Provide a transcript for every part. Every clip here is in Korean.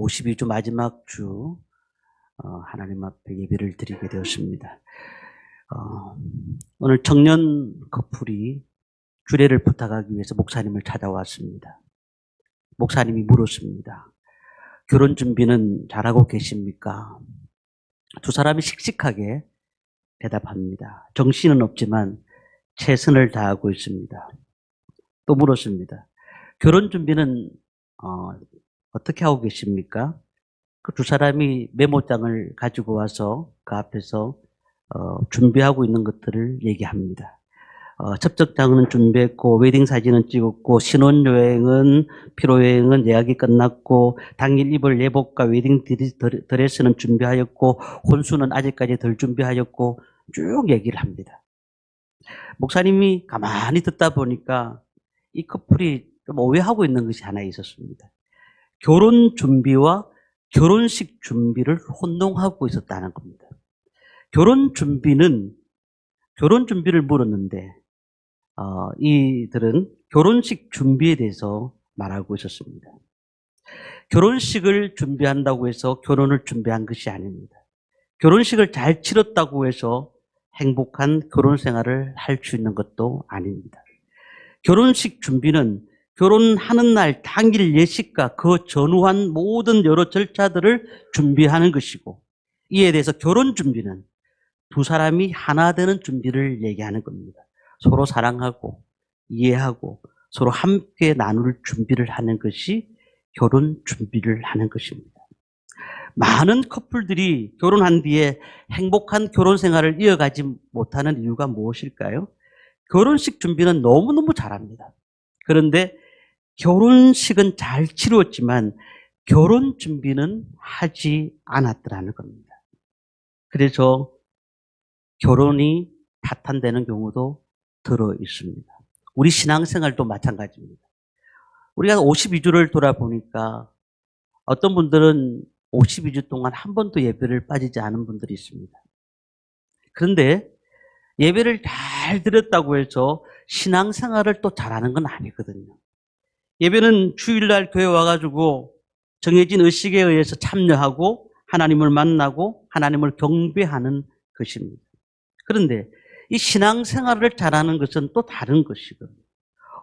52주 마지막 주 어, 하나님 앞에 예배를 드리게 되었습니다. 어, 오늘 청년 커플이 주례를 부탁하기 위해서 목사님을 찾아왔습니다. 목사님이 물었습니다. 결혼 준비는 잘하고 계십니까? 두 사람이 씩씩하게 대답합니다. 정신은 없지만 최선을 다하고 있습니다. 또 물었습니다. 결혼 준비는 어, 어떻게 하고 계십니까? 그 두 사람이 메모장을 가지고 와서 그 앞에서 어, 준비하고 있는 것들을 얘기합니다. 어, 접촉장은 준비했고 웨딩 사진은 찍었고 신혼여행은 피로여행은 예약이 끝났고 당일 입을 예복과 웨딩 드레스는 준비하였고 혼수는 아직까지 덜 준비하였고 쭉 얘기를 합니다. 목사님이 가만히 듣다 보니까 이 커플이 좀 오해하고 있는 것이 하나 있었습니다. 결혼 준비와 결혼식 준비를 혼동하고 있었다는 겁니다. 결혼 준비는 결혼 준비를 물었는데 어, 이들은 결혼식 준비에 대해서 말하고 있었습니다. 결혼식을 준비한다고 해서 결혼을 준비한 것이 아닙니다. 결혼식을 잘 치렀다고 해서 행복한 결혼 생활을 할 수 있는 것도 아닙니다. 결혼식 준비는 결혼하는 날 당일 예식과 그 전후한 모든 여러 절차들을 준비하는 것이고 이에 대해서 결혼 준비는 두 사람이 하나 되는 준비를 얘기하는 겁니다. 서로 사랑하고 이해하고 서로 함께 나눌 준비를 하는 것이 결혼 준비를 하는 것입니다. 많은 커플들이 결혼한 뒤에 행복한 결혼 생활을 이어가지 못하는 이유가 무엇일까요? 결혼식 준비는 너무너무 잘합니다. 그런데 결혼식은 잘 치루었지만 결혼 준비는 하지 않았더라는 겁니다. 그래서 결혼이 파탄되는 경우도 들어 있습니다. 우리 신앙생활도 마찬가지입니다. 우리가 52주를 돌아보니까 어떤 분들은 52주 동안 한 번도 예배를 빠지지 않은 분들이 있습니다. 그런데 예배를 잘 드렸다고 해서 신앙생활을 또 잘하는 건 아니거든요. 예배는 주일날 교회 와가지고 정해진 의식에 의해서 참여하고 하나님을 만나고 하나님을 경배하는 것입니다. 그런데 이 신앙생활을 잘하는 것은 또 다른 것이거든요.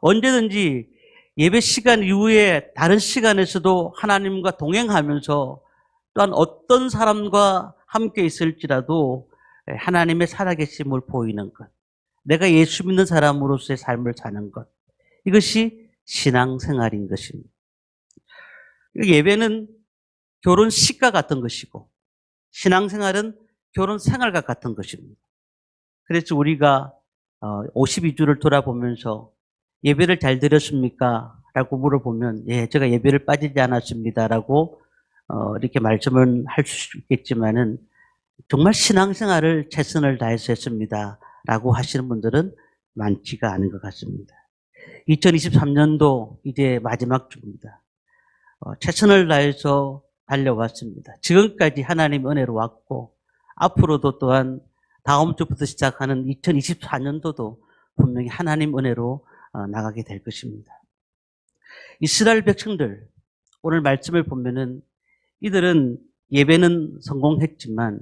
언제든지 예배 시간 이후에 다른 시간에서도 하나님과 동행하면서 또한 어떤 사람과 함께 있을지라도 하나님의 살아계심을 보이는 것, 내가 예수 믿는 사람으로서의 삶을 사는 것, 이것이 신앙생활인 것입니다. 예배는 결혼식과 같은 것이고, 신앙생활은 결혼생활과 같은 것입니다. 그래서 우리가 52주를 돌아보면서 예배를 잘 드렸습니까? 라고 물어보면, 예, 제가 예배를 빠지지 않았습니다. 라고 어, 이렇게 말씀을 할수 있겠지만은 정말 신앙생활을 최선을 다해서 했습니다. 라고 하시는 분들은 많지가 않은 것 같습니다. 2023년도 이제 마지막 주입니다. 어, 최선을 다해서 달려왔습니다. 지금까지 하나님 은혜로 왔고, 앞으로도 또한 다음 주부터 시작하는 2024년도도 분명히 하나님 은혜로 어, 나가게 될 것입니다. 이스라엘 백성들, 오늘 말씀을 보면은 이들은 예배는 성공했지만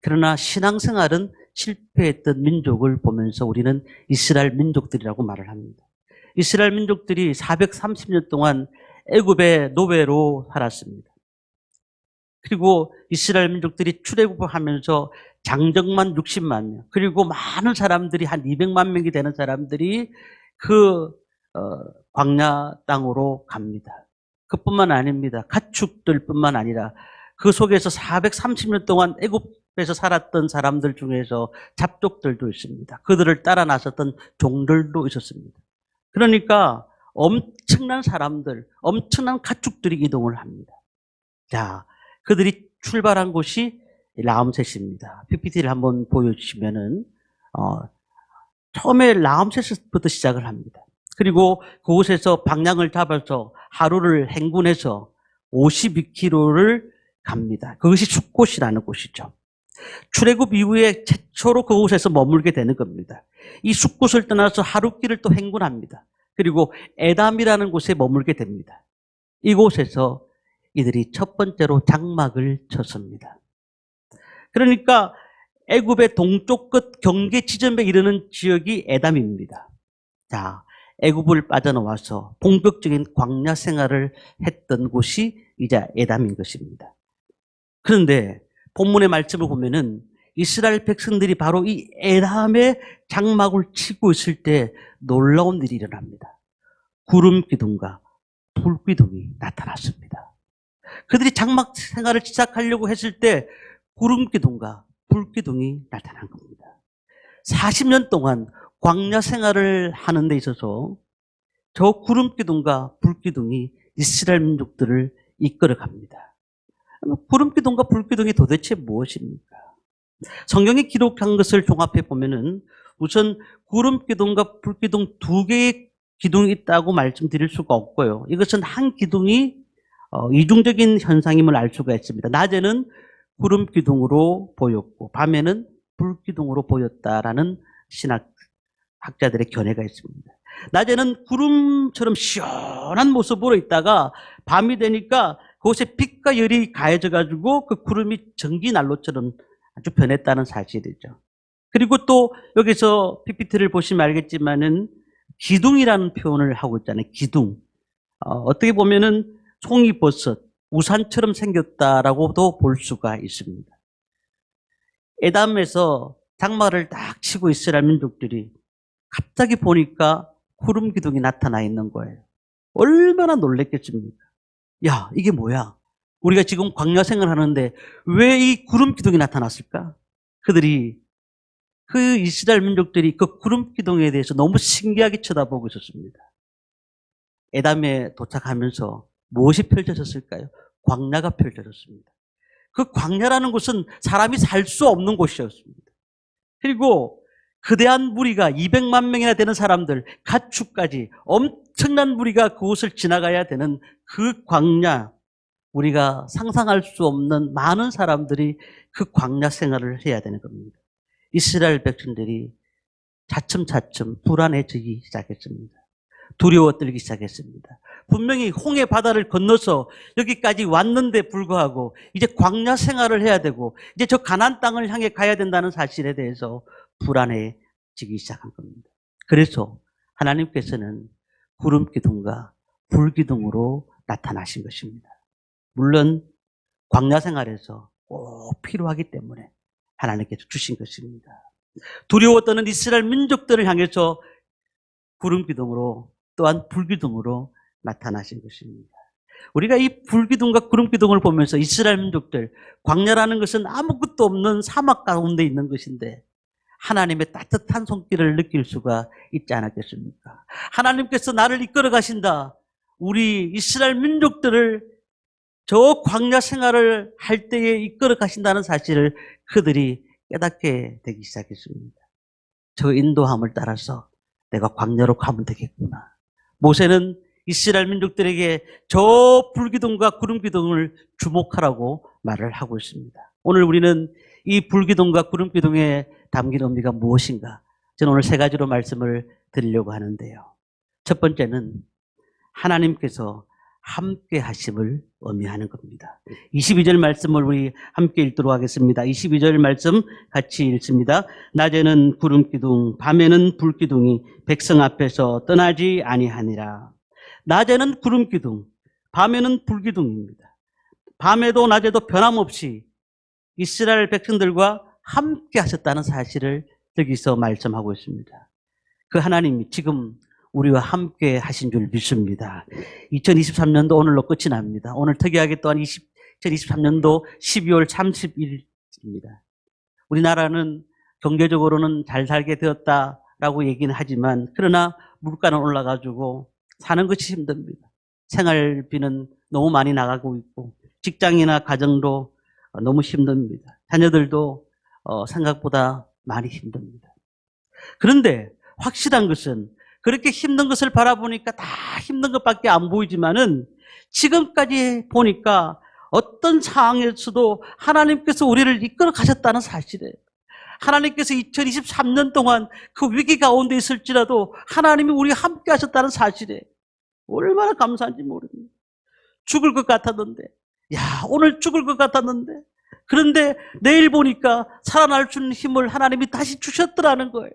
그러나 신앙생활은 실패했던 민족을 보면서 우리는 이스라엘 민족들이라고 말을 합니다. 이스라엘 민족들이 430년 동안 애굽의 노예로 살았습니다. 그리고 이스라엘 민족들이 출애굽하면서 장정만 60만 명, 그리고 많은 사람들이 한 200만 명이 되는 사람들이 그 어, 광야 땅으로 갑니다. 그뿐만 아닙니다. 가축들뿐만 아니라 그 속에서 430년 동안 애굽에서 살았던 사람들 중에서 잡족들도 있습니다. 그들을 따라 나섰던 종들도 있었습니다. 그러니까 엄청난 사람들, 엄청난 가축들이 이동을 합니다. 자, 그들이 출발한 곳이 라암셋입니다. PPT를 한번 보여주시면은 어, 처음에 라암셋부터 시작을 합니다. 그리고 그곳에서 방향을 잡아서 하루를 행군해서 52km를 갑니다. 그것이 숲곳이라는 곳이죠. 출애굽 이후에 최초로 그곳에서 머물게 되는 겁니다. 이 숲곳을 떠나서 하루 길을 또 행군합니다. 그리고 에담이라는 곳에 머물게 됩니다. 이곳에서 이들이 첫 번째로 장막을 쳤습니다. 그러니까 애굽의 동쪽 끝 경계 지점에 이르는 지역이 에담입니다. 자, 애굽을 빠져나와서 본격적인 광야 생활을 했던 곳이 이제 에담인 것입니다. 그런데 본문의 말씀을 보면은 이스라엘 백성들이 바로 이 에담의 장막을 치고 있을 때 놀라운 일이 일어납니다. 구름 기둥과 불 기둥이 나타났습니다. 그들이 장막 생활을 시작하려고 했을 때 구름 기둥과 불 기둥이 나타난 겁니다. 40년 동안 광야 생활을 하는 데 있어서 저 구름 기둥과 불 기둥이 이스라엘 민족들을 이끌어 갑니다. 구름 기둥과 불 기둥이 도대체 무엇입니까? 성경에 기록한 것을 종합해 보면은 우선 구름 기둥과 불 기둥 두 개의 기둥이 있다고 말씀드릴 수가 없고요. 이것은 한 기둥이 어, 이중적인 현상임을 알 수가 있습니다. 낮에는 구름 기둥으로 보였고 밤에는 불 기둥으로 보였다라는 신학 학자들의 견해가 있습니다. 낮에는 구름처럼 시원한 모습으로 있다가 밤이 되니까 그곳에 빛과 열이 가해져 가지고 그 구름이 전기 난로처럼 아주 변했다는 사실이죠. 그리고 또 여기서 PPT를 보시면 알겠지만은 기둥이라는 표현을 하고 있잖아요. 기둥. 어, 떻게 보면은 송이버섯, 우산처럼 생겼다라고도 볼 수가 있습니다. 에담에서 장마를 딱 치고 이스라엘 민족들이 갑자기 보니까 구름 기둥이 나타나 있는 거예요. 얼마나 놀랬겠습니까? 야, 이게 뭐야? 우리가 지금 광야 생활 하는데 왜 이 구름 기둥이 나타났을까? 그들이 그 이스라엘 민족들이 그 구름 기둥에 대해서 너무 신기하게 쳐다보고 있었습니다. 에담에 도착하면서 무엇이 펼쳐졌을까요? 광야가 펼쳐졌습니다. 그 광야라는 곳은 사람이 살 수 없는 곳이었습니다. 그리고 거대한 무리가 200만 명이나 되는 사람들, 가축까지 엄청난 무리가 그곳을 지나가야 되는 그 광야, 우리가 상상할 수 없는 많은 사람들이 그 광야 생활을 해야 되는 겁니다. 이스라엘 백성들이 차츰차츰 불안해지기 시작했습니다. 두려워 떨기 시작했습니다. 분명히 홍해 바다를 건너서 여기까지 왔는데 불구하고 이제 광야 생활을 해야 되고 이제 저 가난 땅을 향해 가야 된다는 사실에 대해서 불안해지기 시작한 겁니다. 그래서 하나님께서는 구름 기둥과 불 기둥으로 나타나신 것입니다. 물론 광야 생활에서 꼭 필요하기 때문에 하나님께서 주신 것입니다. 두려워 떠는 이스라엘 민족들을 향해서 구름 기둥으로 또한 불 기둥으로 나타나신 것입니다. 우리가 이 불기둥과 구름 기둥을 보면서 이스라엘 민족들 광야라는 것은 아무것도 없는 사막 가운데 있는 것인데 하나님의 따뜻한 손길을 느낄 수가 있지 않았겠습니까? 하나님께서 나를 이끌어 가신다. 우리 이스라엘 민족들을 저 광야 생활을 할 때에 이끌어 가신다는 사실을 그들이 깨닫게 되기 시작했습니다. 저 인도함을 따라서 내가 광야로 가면 되겠구나. 모세는 이스라엘 민족들에게 저 불기둥과 구름 기둥을 주목하라고 말을 하고 있습니다. 오늘 우리는 이 불기둥과 구름 기둥에 담긴 의미가 무엇인가? 저는 오늘 세 가지로 말씀을 드리려고 하는데요. 첫 번째는 하나님께서 함께 하심을 의미하는 겁니다. 22절 말씀을 우리 함께 읽도록 하겠습니다. 22절 말씀 같이 읽습니다. 낮에는 구름 기둥, 밤에는 불 기둥이 백성 앞에서 떠나지 아니하니라. 낮에는 구름 기둥, 밤에는 불 기둥입니다. 밤에도 낮에도 변함없이 이스라엘 백성들과 함께 하셨다는 사실을 여기서 말씀하고 있습니다. 그 하나님이 지금 우리와 함께 하신 줄 믿습니다. 2023년도 오늘로 끝이 납니다. 오늘 특이하게 또한 20, 2023년도 12월 30일입니다. 우리나라는 경제적으로는 잘 살게 되었다라고 얘기는 하지만 그러나 물가는 올라가지고 사는 것이 힘듭니다. 생활비는 너무 많이 나가고 있고 직장이나 가정도 너무 힘듭니다. 자녀들도 어, 생각보다 많이 힘듭니다. 그런데 확실한 것은 그렇게 힘든 것을 바라보니까 다 힘든 것밖에 안 보이지만은 지금까지 보니까 어떤 상황에서도 하나님께서 우리를 이끌어 가셨다는 사실이에요. 하나님께서 2023년 동안 그 위기 가운데 있을지라도 하나님이 우리와 함께 하셨다는 사실에 얼마나 감사한지 모릅니다. 죽을 것 같았는데, 야, 오늘 죽을 것 같았는데, 그런데 내일 보니까 살아날 수 있는 힘을 하나님이 다시 주셨더라는 거예요.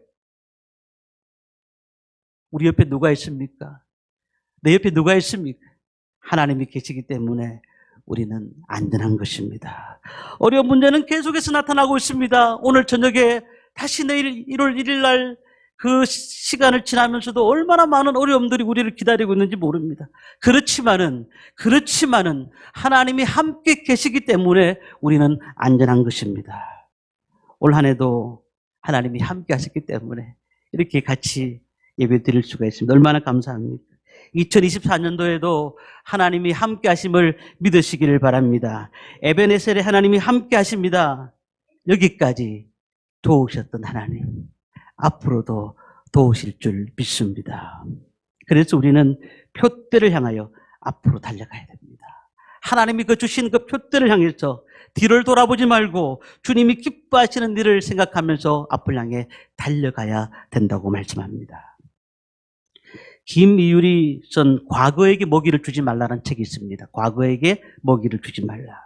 우리 옆에 누가 있습니까? 내 옆에 누가 있습니까? 하나님이 계시기 때문에 우리는 안전한 것입니다. 어려운 문제는 계속해서 나타나고 있습니다. 오늘 저녁에 다시 내일 1월 1일 날 그 시간을 지나면서도 얼마나 많은 어려움들이 우리를 기다리고 있는지 모릅니다. 그렇지만은, 그렇지만은 하나님이 함께 계시기 때문에 우리는 안전한 것입니다. 올 한 해도 하나님이 함께 하셨기 때문에 이렇게 같이 예배 드릴 수가 있습니다. 얼마나 감사합니까? 2024년도에도 하나님이 함께 하심을 믿으시기를 바랍니다. 에베네셀에 하나님이 함께 하십니다. 여기까지 도우셨던 하나님. 앞으로도 도우실 줄 믿습니다. 그래서 우리는 표대를 향하여 앞으로 달려가야 됩니다. 하나님이 그 주신 그 표대를 향해서 뒤를 돌아보지 말고 주님이 기뻐하시는 일을 생각하면서 앞을 향해 달려가야 된다고 말씀합니다. 김이율이 쓴 과거에게 먹이를 주지 말라는 책이 있습니다. 과거에게 먹이를 주지 말라.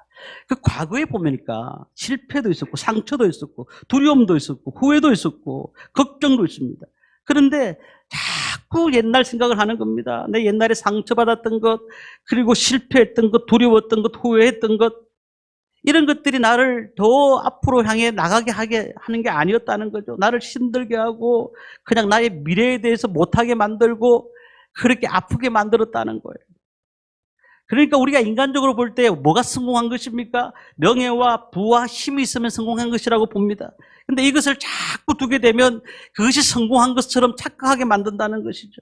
그 과거에 보니까 실패도 있었고 상처도 있었고 두려움도 있었고 후회도 있었고 걱정도 있습니다. 그런데 자꾸 옛날 생각을 하는 겁니다. 내 옛날에 상처받았던 것, 그리고 실패했던 것, 두려웠던 것, 후회했던 것, 이런 것들이 나를 더 앞으로 향해 나가게 하게 하는 게 아니었다는 거죠. 나를 힘들게 하고 그냥 나의 미래에 대해서 못하게 만들고 그렇게 아프게 만들었다는 거예요. 그러니까 우리가 인간적으로 볼 때 뭐가 성공한 것입니까? 명예와 부와 힘이 있으면 성공한 것이라고 봅니다. 근데 이것을 자꾸 두게 되면 그것이 성공한 것처럼 착각하게 만든다는 것이죠.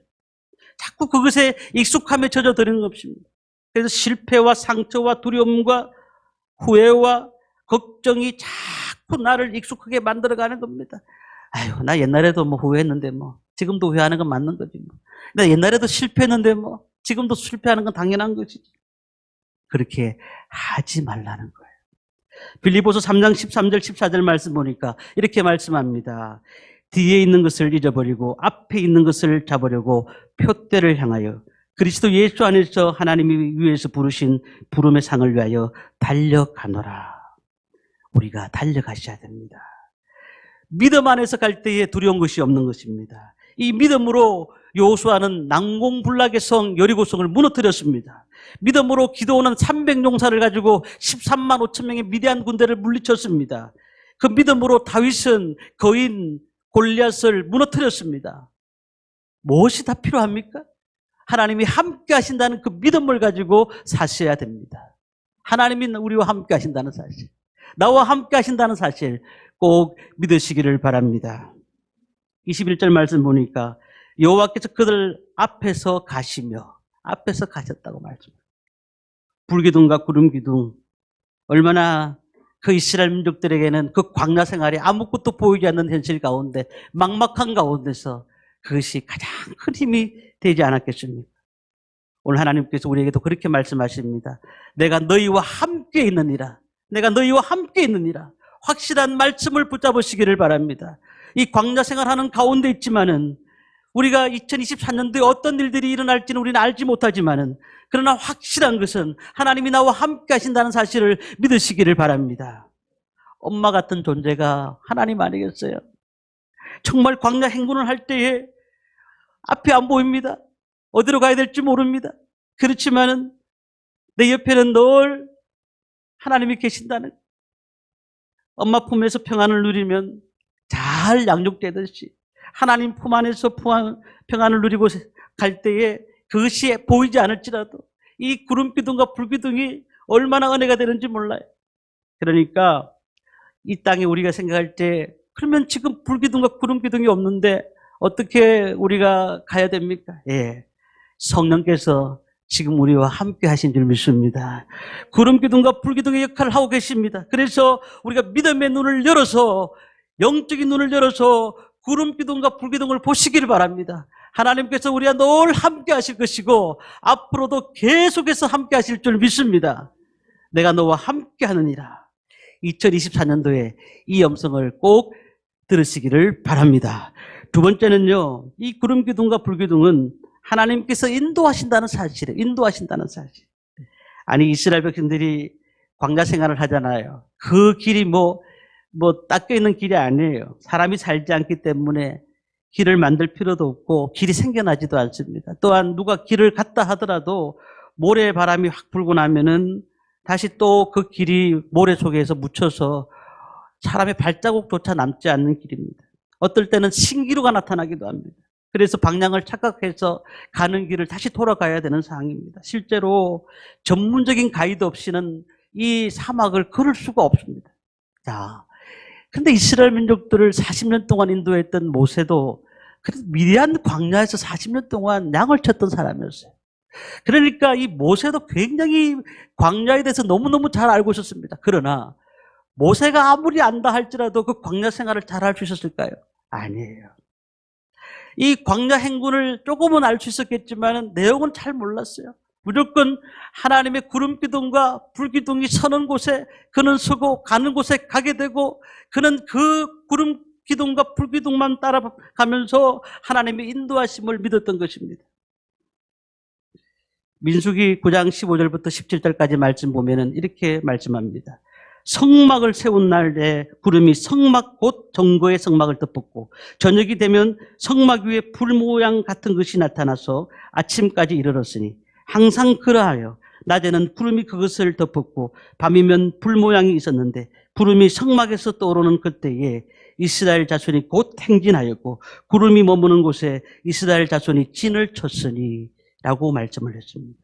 자꾸 그것에 익숙함에 젖어드는 것입니다. 그래서 실패와 상처와 두려움과 후회와 걱정이 자꾸 나를 익숙하게 만들어가는 겁니다. 아유, 나 옛날에도 뭐 후회했는데 뭐, 지금도 후회하는 건 맞는 거지 뭐. 나 옛날에도 실패했는데 뭐, 지금도 실패하는 건 당연한 것이지. 그렇게 하지 말라는 거예요. 빌리보서 3장 13절 14절 말씀 보니까 이렇게 말씀합니다. 뒤에 있는 것을 잊어버리고 앞에 있는 것을 잡으려고 표대를 향하여 그리스도 예수 안에서 하나님이 위에서 부르신 부름의 상을 위하여 달려가노라. 우리가 달려가셔야 됩니다. 믿음 안에서 갈 때에 두려운 것이 없는 것입니다. 이 믿음으로 요수아는 난공불락의 성 여리고성을 무너뜨렸습니다. 믿음으로 기도오는 300용사를 가지고 13만 5천 명의 미대한 군대를 물리쳤습니다. 그 믿음으로 다윗은 거인 골리앗을 무너뜨렸습니다. 무엇이 다 필요합니까? 하나님이 함께 하신다는 그 믿음을 가지고 사셔야 됩니다. 하나님이 우리와 함께 하신다는 사실. 나와 함께 하신다는 사실 꼭 믿으시기를 바랍니다. 21절 말씀 보니까 여호와께서 그들 앞에서 가시며 앞에서 가셨다고 말씀합니다. 불기둥과 구름기둥 얼마나 그 이스라엘 민족들에게는 그 광야 생활이 아무것도 보이지 않는 현실 가운데 막막한 가운데서 그것이 가장 큰 힘이 되지 않았겠습니까? 오늘 하나님께서 우리에게도 그렇게 말씀하십니다. 내가 너희와 함께 있느니라. 내가 너희와 함께 있느니라. 확실한 말씀을 붙잡으시기를 바랍니다. 이 광야 생활하는 가운데 있지만은 우리가 2024년도에 어떤 일들이 일어날지는 우리는 알지 못하지만은 그러나 확실한 것은 하나님이 나와 함께 하신다는 사실을 믿으시기를 바랍니다. 엄마 같은 존재가 하나님 아니겠어요? 정말 광야 행군을 할 때에 앞이 안 보입니다. 어디로 가야 될지 모릅니다. 그렇지만은 내 옆에는 늘 하나님이 계신다는 엄마 품에서 평안을 누리면 잘 양육되듯이 하나님 품 안에서 평안을 누리고 갈 때에 그것이 보이지 않을지라도 이 구름 기둥과 불 기둥이 얼마나 은혜가 되는지 몰라요. 그러니까 이 땅에 우리가 생각할 때 그러면 지금 불 기둥과 구름 기둥이 없는데 어떻게 우리가 가야 됩니까? 예. 성령께서 지금 우리와 함께 하신 줄 믿습니다. 구름 기둥과 불 기둥의 역할을 하고 계십니다. 그래서 우리가 믿음의 눈을 열어서 영적인 눈을 열어서 구름 기둥과 불 기둥을 보시기를 바랍니다. 하나님께서 우리와 늘 함께 하실 것이고 앞으로도 계속해서 함께 하실 줄 믿습니다. 내가 너와 함께 하느니라. 2024년도에 이 음성을 꼭 들으시기를 바랍니다. 두 번째는요, 이 구름 기둥과 불 기둥은 하나님께서 인도하신다는 사실이에요. 인도하신다는 사실. 아니 이스라엘 백성들이 광야 생활을 하잖아요. 그 길이 뭐 뭐 닦여 있는 길이 아니에요. 사람이 살지 않기 때문에 길을 만들 필요도 없고 길이 생겨나지도 않습니다. 또한 누가 길을 갔다 하더라도 모래 바람이 확 불고 나면은 다시 또 그 길이 모래 속에서 묻혀서 사람의 발자국조차 남지 않는 길입니다. 어떨 때는 신기루가 나타나기도 합니다. 그래서 방향을 착각해서 가는 길을 다시 돌아가야 되는 상황입니다. 실제로 전문적인 가이드 없이는 이 사막을 걸을 수가 없습니다. 자, 근데 이스라엘 민족들을 40년 동안 인도했던 모세도 그 미디안 광야에서 40년 동안 양을 쳤던 사람이었어요. 그러니까 이 모세도 굉장히 광야에 대해서 너무너무 잘 알고 있었습니다. 그러나 모세가 아무리 안다 할지라도 그 광야 생활을 잘 할 수 있었을까요? 아니에요. 이 광야 행군을 조금은 알 수 있었겠지만 내용은 잘 몰랐어요. 무조건 하나님의 구름 기둥과 불 기둥이 서는 곳에 그는 서고 가는 곳에 가게 되고 그는 그 구름 기둥과 불 기둥만 따라가면서 하나님의 인도하심을 믿었던 것입니다. 민수기 9장 15절부터 17절까지 말씀 보면은 이렇게 말씀합니다. 성막을 세운 날에 구름이 성막 곧 정거의 성막을 덮었고 저녁이 되면 성막 위에 불 모양 같은 것이 나타나서 아침까지 이르렀으니 항상 그러하여 낮에는 구름이 그것을 덮었고 밤이면 불 모양이 있었는데 구름이 성막에서 떠오르는 그때에 이스라엘 자손이 곧 행진하였고 구름이 머무는 곳에 이스라엘 자손이 진을 쳤으니 라고 말씀을 했습니다.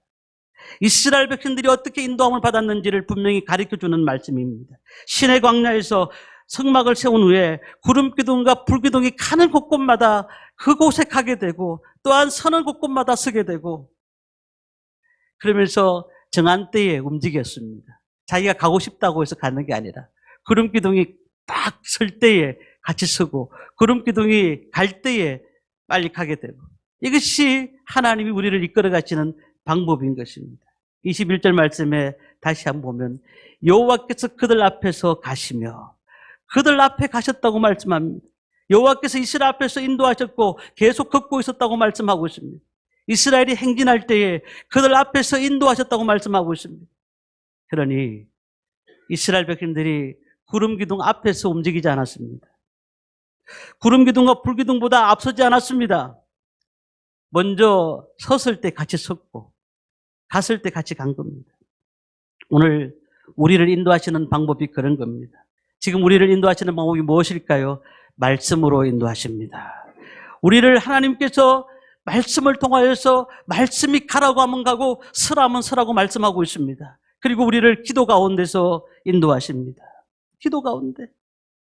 이스라엘 백성들이 어떻게 인도함을 받았는지를 분명히 가르쳐 주는 말씀입니다. 신의 광야에서 성막을 세운 후에 구름 기둥과 불 기둥이 가는 곳곳마다 그곳에 가게 되고 또한 서는 곳곳마다 서게 되고 그러면서 정한 때에 움직였습니다. 자기가 가고 싶다고 해서 가는 게 아니라 구름 기둥이 딱 설 때에 같이 서고 구름 기둥이 갈 때에 빨리 가게 되고 이것이 하나님이 우리를 이끌어 가시는 방법인 것입니다. 21절 말씀에 다시 한번 보면 여호와께서 그들 앞에서 가시며 그들 앞에 가셨다고 말씀합니다. 여호와께서 이스라엘 앞에서 인도하셨고 계속 걷고 있었다고 말씀하고 있습니다. 이스라엘이 행진할 때에 그들 앞에서 인도하셨다고 말씀하고 있습니다. 그러니 이스라엘 백성들이 구름 기둥 앞에서 움직이지 않았습니다. 구름 기둥과 불 기둥보다 앞서지 않았습니다. 먼저 섰을 때 같이 섰고 갔을 때 같이 간 겁니다. 오늘 우리를 인도하시는 방법이 그런 겁니다. 지금 우리를 인도하시는 방법이 무엇일까요? 말씀으로 인도하십니다. 우리를 하나님께서 말씀을 통하여서 말씀이 가라고 하면 가고 서라면 서라고 말씀하고 있습니다. 그리고 우리를 기도 가운데서 인도하십니다. 기도 가운데.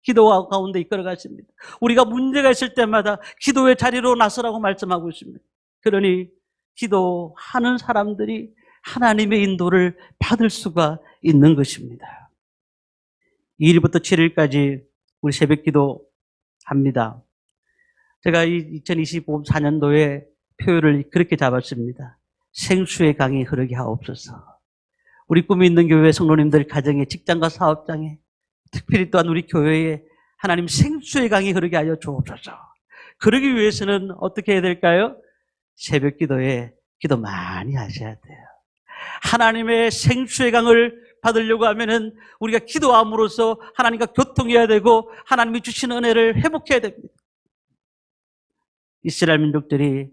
기도 가운데 이끌어 가십니다. 우리가 문제가 있을 때마다 기도의 자리로 나서라고 말씀하고 있습니다. 그러니 기도하는 사람들이 하나님의 인도를 받을 수가 있는 것입니다. 2일부터 7일까지 우리 새벽 기도 합니다. 제가 이 2024년도에 표현을 그렇게 잡았습니다. 생수의 강이 흐르게 하옵소서. 우리 꿈이 있는 교회 성도님들 가정에 직장과 사업장에 특별히 또한 우리 교회에 하나님 생수의 강이 흐르게 하여 주옵소서. 그러기 위해서는 어떻게 해야 될까요? 새벽 기도에 기도 많이 하셔야 돼요. 하나님의 생수의 강을 받으려고 하면은 우리가 기도함으로써 하나님과 교통해야 되고 하나님이 주신 은혜를 회복해야 됩니다. 이스라엘 민족들이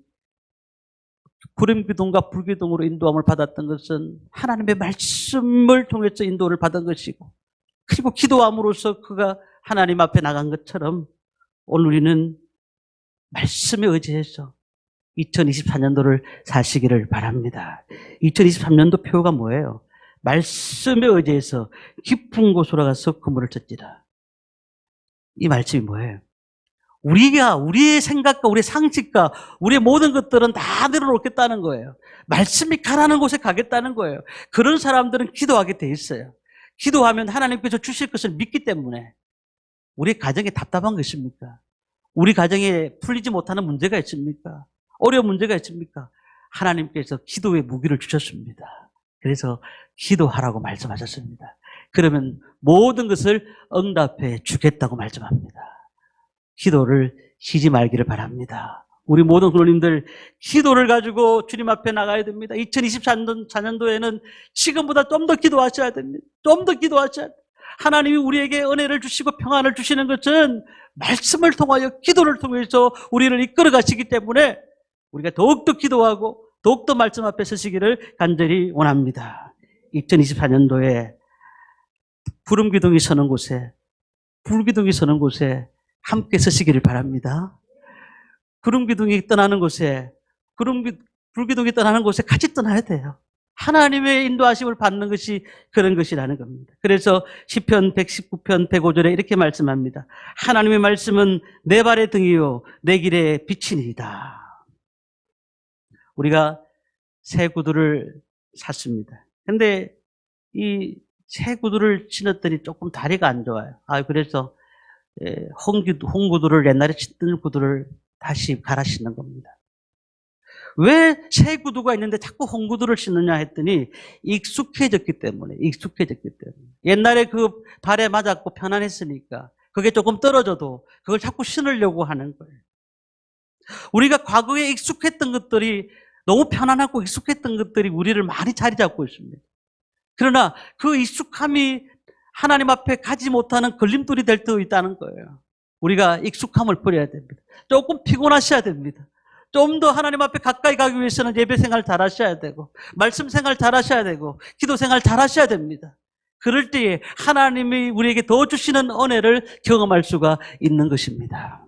구름 기둥과 불 기둥으로 인도함을 받았던 것은 하나님의 말씀을 통해서 인도를 받은 것이고 그리고 기도함으로써 그가 하나님 앞에 나간 것처럼 오늘 우리는 말씀에 의지해서 2024년도를 사시기를 바랍니다. 2023년도 표가 뭐예요? 말씀에 의지해서 깊은 곳으로 가서 그물을 쳤지라. 이 말씀이 뭐예요? 우리가, 우리의 생각과 우리의 상식과 우리의 모든 것들은 다 내려놓겠다는 거예요. 말씀이 가라는 곳에 가겠다는 거예요. 그런 사람들은 기도하게 돼 있어요. 기도하면 하나님께서 주실 것을 믿기 때문에 우리 가정에 답답한 거 있습니까? 우리 가정에 풀리지 못하는 문제가 있습니까? 어려운 문제가 있습니까? 하나님께서 기도의 무기를 주셨습니다. 그래서 기도하라고 말씀하셨습니다. 그러면 모든 것을 응답해 주겠다고 말씀합니다. 기도를 쉬지 말기를 바랍니다. 우리 모든 선생님들 기도를 가지고 주님 앞에 나가야 됩니다. 2024년도 4년도에는 지금보다 좀 더 기도하셔야 됩니다. 좀 더 기도하셔야 돼요. 하나님이 우리에게 은혜를 주시고 평안을 주시는 것은 말씀을 통하여 기도를 통해서 우리를 이끌어 가시기 때문에 우리가 더욱더 기도하고 더욱더 말씀 앞에 서시기를 간절히 원합니다. 2024년도에 구름 기둥이 서는 곳에 불 기둥이 서는 곳에 함께 서시기를 바랍니다. 구름 기둥이 떠나는 곳에 구름 기, 불 기둥이 떠나는 곳에 같이 떠나야 돼요. 하나님의 인도하심을 받는 것이 그런 것이라는 겁니다. 그래서 시편 119편 105절에 이렇게 말씀합니다. 하나님의 말씀은 내 발의 등이요 내 길의 빛이니이다. 우리가 새 구두를 샀습니다. 근데 이 새 구두를 신었더니 조금 다리가 안 좋아요. 아 그래서 예, 홍구두, 홍구두를 옛날에 신던 구두를 다시 갈아 신는 겁니다. 왜 새 구두가 있는데 자꾸 홍구두를 신느냐 했더니 익숙해졌기 때문에 익숙해졌기 때문에 옛날에 그 발에 맞았고 편안했으니까 그게 조금 떨어져도 그걸 자꾸 신으려고 하는 거예요. 우리가 과거에 익숙했던 것들이 너무 편안하고 익숙했던 것들이 우리를 많이 자리 잡고 있습니다. 그러나 그 익숙함이 하나님 앞에 가지 못하는 걸림돌이 될 때도 있다는 거예요. 우리가 익숙함을 버려야 됩니다. 조금 피곤하셔야 됩니다. 좀 더 하나님 앞에 가까이 가기 위해서는 예배 생활 잘 하셔야 되고, 말씀 생활 잘 하셔야 되고, 기도 생활 잘 하셔야 됩니다. 그럴 때에 하나님이 우리에게 더 주시는 은혜를 경험할 수가 있는 것입니다.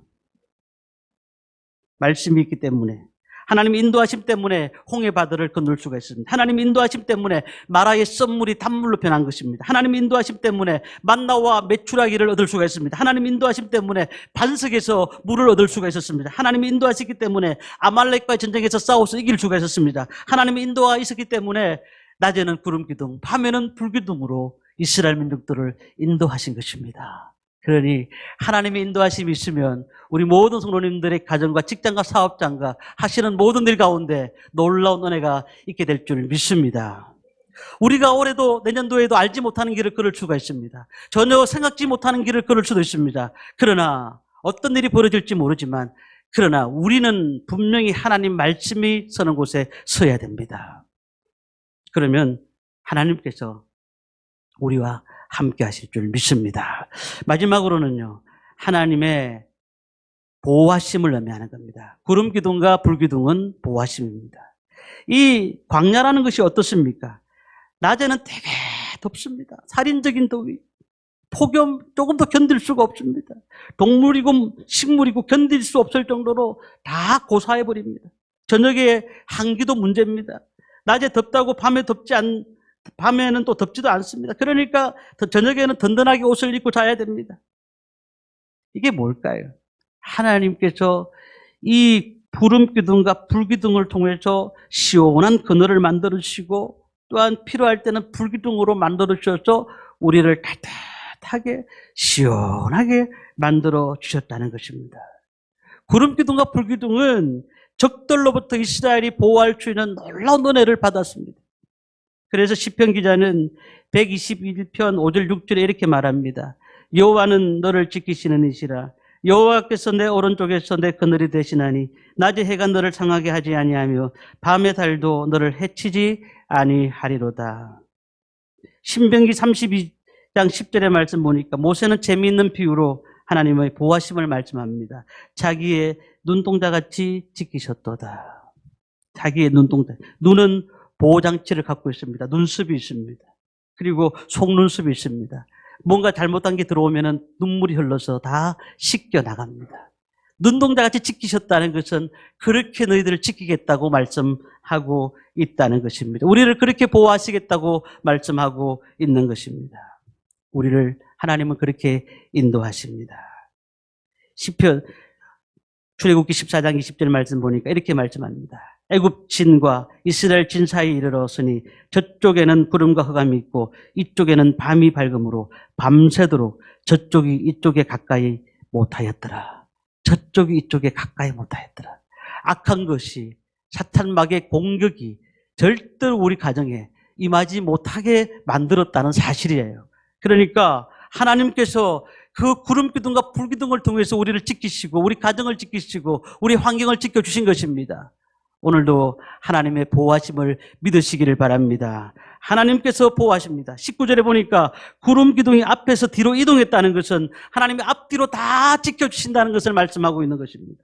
말씀이 있기 때문에 하나님 인도하심 때문에 홍해 바다를 건널 수가 있습니다. 하나님 인도하심 때문에 마라의 썸물이 단물로 변한 것입니다. 하나님 인도하심 때문에 만나와 메추라기를 얻을 수가 있습니다. 하나님 인도하심 때문에 반석에서 물을 얻을 수가 있었습니다. 하나님 인도하시기 때문에 아말렉과의 전쟁에서 싸워서 이길 수가 있었습니다. 하나님의 인도가 있었기 때문에 낮에는 구름 기둥, 밤에는 불 기둥으로 이스라엘 민족들을 인도하신 것입니다. 그러니 하나님의 인도하심이 있으면 우리 모든 성도님들의 가정과 직장과 사업장과 하시는 모든 일 가운데 놀라운 은혜가 있게 될 줄 믿습니다. 우리가 올해도 내년도에도 알지 못하는 길을 걸을 수가 있습니다. 전혀 생각지 못하는 길을 걸을 수도 있습니다. 그러나 어떤 일이 벌어질지 모르지만 그러나 우리는 분명히 하나님 말씀이 서는 곳에 서야 됩니다. 그러면 하나님께서 우리와 함께 하실 줄 믿습니다. 마지막으로는요, 하나님의 보호하심을 의미하는 겁니다. 구름 기둥과 불 기둥은 보호하심입니다. 이 광야라는 것이 어떻습니까? 낮에는 되게 덥습니다. 살인적인 더위. 폭염 조금 더 견딜 수가 없습니다. 동물이고 식물이고 견딜 수 없을 정도로 다 고사해 버립니다. 저녁에 한기도 문제입니다. 낮에 덥다고 밤에 덥지 않 밤에는 또 덥지도 않습니다. 그러니까 더- 저녁에는 든든하게 옷을 입고 자야 됩니다. 이게 뭘까요? 하나님께서 이 구름 기둥과 불 기둥을 통해서 시원한 그늘을 만들어 주시고 또한 필요할 때는 불 기둥으로 만들어 주셔서 우리를 따뜻하게 시원하게 만들어 주셨다는 것입니다. 구름 기둥과 불 기둥은 적들로부터 이스라엘이 보호할 수 있는 놀라운 은혜를 받았습니다. 그래서 시편 기자는 121편 5절 6절에 이렇게 말합니다. 여호와는 너를 지키시는 이시라. 여호와께서 내 오른쪽에서 내 그늘이 되시나니 낮에 해가 너를 상하게 하지 아니하며 밤의 달도 너를 해치지 아니하리로다. 신명기 32장 10절의 말씀 보니까 모세는 재미있는 비유로 하나님의 보호하심을 말씀합니다. 자기의 눈동자 같이 지키셨도다. 자기의 눈동자. 눈은 보호장치를 갖고 있습니다. 눈썹이 있습니다. 그리고 속눈썹이 있습니다. 뭔가 잘못한 게 들어오면 눈물이 흘러서 다 씻겨 나갑니다. 눈동자 같이 지키셨다는 것은 그렇게 너희들을 지키겠다고 말씀하고 있다는 것입니다. 우리를 그렇게 보호하시겠다고 말씀하고 있는 것입니다. 우리를 하나님은 그렇게 인도하십니다. 시편 출애굽기 14장 20절 말씀 보니까 이렇게 말씀합니다. 애굽 진과 이스라엘 진 사이에 이르렀으니 저쪽에는 구름과 흑암이 있고 이쪽에는 밤이 밝음으로 밤새도록 저쪽이 이쪽에 가까이 못하였더라. 저쪽이 이쪽에 가까이 못하였더라. 악한 것이 사탄막의 공격이 절대로 우리 가정에 임하지 못하게 만들었다는 사실이에요. 그러니까 하나님께서 그 구름 기둥과 불 기둥을 통해서 우리를 지키시고 우리 가정을 지키시고 우리 환경을 지켜 주신 것입니다. 오늘도 하나님의 보호하심을 믿으시기를 바랍니다. 하나님께서 보호하십니다. 19절에 보니까 구름 기둥이 앞에서 뒤로 이동했다는 것은 하나님의 앞뒤로 다 지켜주신다는 것을 말씀하고 있는 것입니다.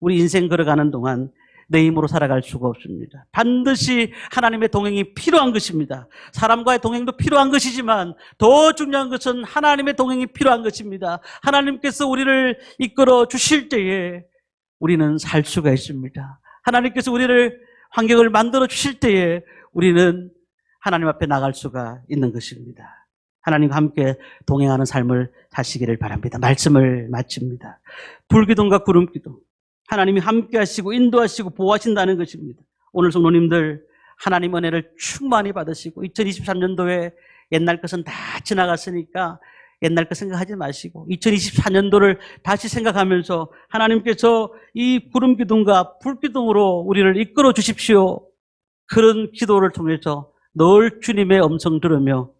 우리 인생 걸어가는 동안 내 힘으로 살아갈 수가 없습니다. 반드시 하나님의 동행이 필요한 것입니다. 사람과의 동행도 필요한 것이지만 더 중요한 것은 하나님의 동행이 필요한 것입니다. 하나님께서 우리를 이끌어 주실 때에 우리는 살 수가 있습니다. 하나님께서 우리를 환경을 만들어 주실 때에 우리는 하나님 앞에 나갈 수가 있는 것입니다. 하나님과 함께 동행하는 삶을 사시기를 바랍니다. 말씀을 마칩니다. 불기둥과 구름기둥. 하나님이 함께 하시고 인도하시고 보호하신다는 것입니다. 오늘 성도님들 하나님 은혜를 충만히 받으시고 2023년도에 옛날 것은 다 지나갔으니까 옛날 거 생각하지 마시고 2024년도를 다시 생각하면서 하나님께서 이 구름 기둥과 불 기둥으로 우리를 이끌어 주십시오. 그런 기도를 통해서 늘 주님의 음성 들으며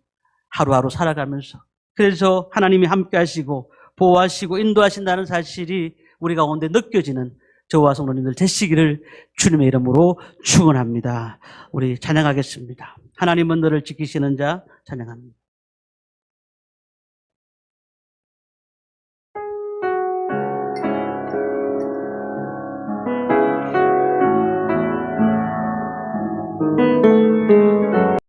하루하루 살아가면서 그래서 하나님이 함께 하시고 보호하시고 인도하신다는 사실이 우리 가운데 느껴지는 저와 성도님들 되시기를 주님의 이름으로 축원합니다. 우리 찬양하겠습니다. 하나님은 너를 지키시는 자 찬양합니다.